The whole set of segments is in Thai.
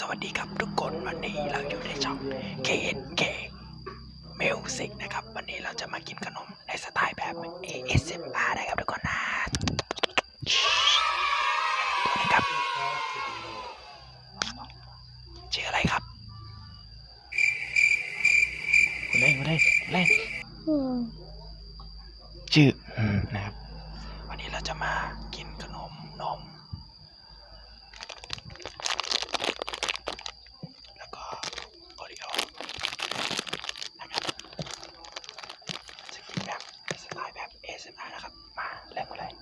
สวัสดีครับทุกคนวันนี้เราอยู่ในช่อง KNK Music นะครับ วันนี้เราจะมากินขนมในสไตล์แบบ ASMR นะครับทุกคนนะตัวนี้ครับชื่ออะไรครับคุณเล่นคุณเล่นคุณเล่นชื่ออืมนะครับ วันนี้เราจะมากินขนมนม แล้วก็โอริโอนะครับจะกินแบบสไตล์แบบ ASMR นะครับ มาเริ่มกันเลย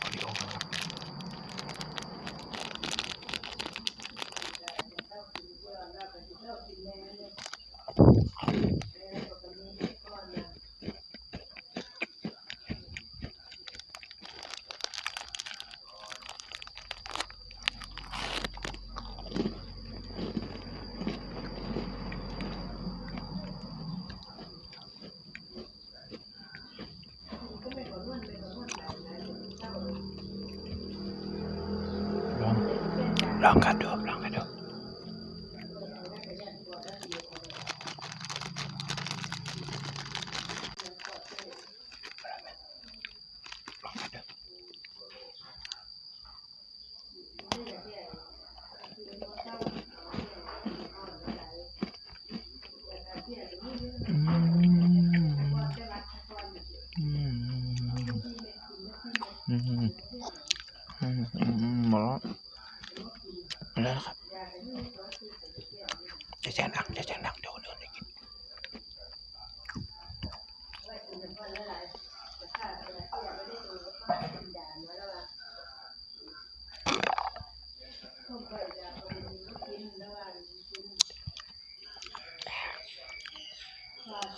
โอริโอครับ ลอง ลองกันดูลองกันดูอืมอืมอืม อืมอืมอืมหมดแล้วหมดแล้วครับ จะแจ้งดังจะแจ้งดังเดี๋ยวคนอื่นได้ยิน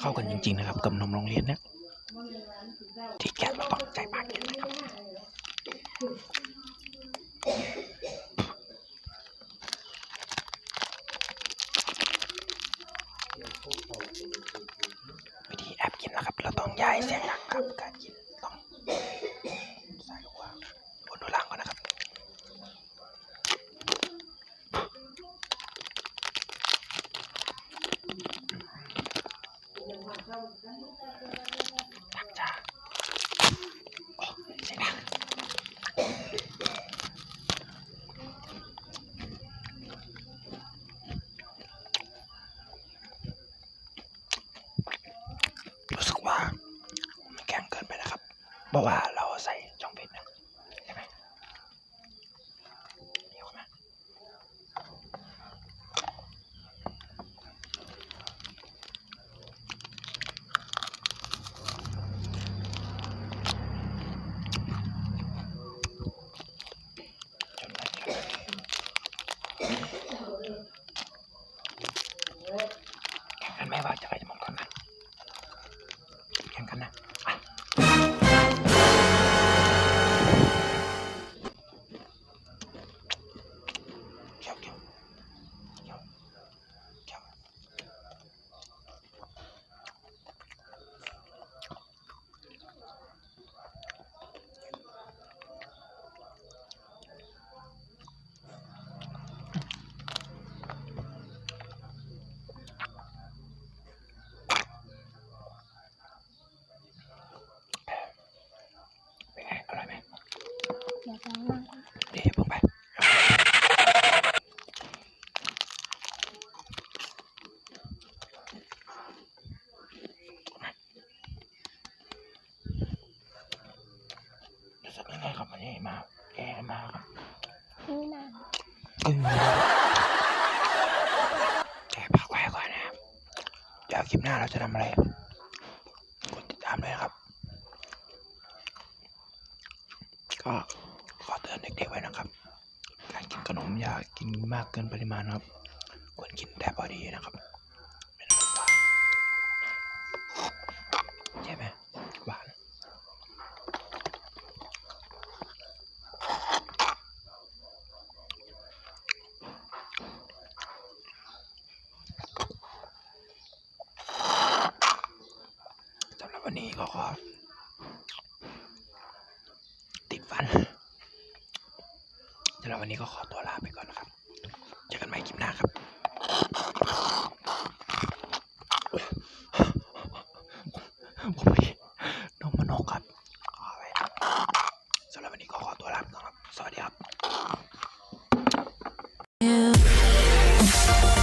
เข้ากันจริง ๆ นะครับ กับนมโรงเรียนเนี่ยที่แกะมาต้องใจปากกินนะครับ วิธีแอบกินนะครับ เราต้องย้ายเสียงดังครับการกินต้องใส่หัวบนดูล่างก่อนนะครับดังจ้าโอ้เสียงดังรู้สึกว่ามันแข็งเกินไปนะครับ เพ เดี๋ยวเพิ่งไปรู้สึกยังไงครับวันนี้มาแกมาครับมานอืมแกพักไว้ก่อนนะครับ เดี๋ยวคลิปหน้าเราจะทำอะไรกดติดตามด้วยนะครับ ก็ขอเตือนเด็กๆไว้ ขนมอยากกินมากเกินปริมาณครับ ควรกินแต่พอดีนะครับใช่ไหมหวานสำหรับวันนี้ก็ขอติดฟัน สำหรับวันนี้ก็ขอตัวลาไปก่อนนะครับเจอกันใหม่คลิปหน้าครับผมไม่นมมันกครับขอไว้ครับสำหรับวันนี้ก็ขอตัวลาไปก่อนครับ สวัสดีครับ you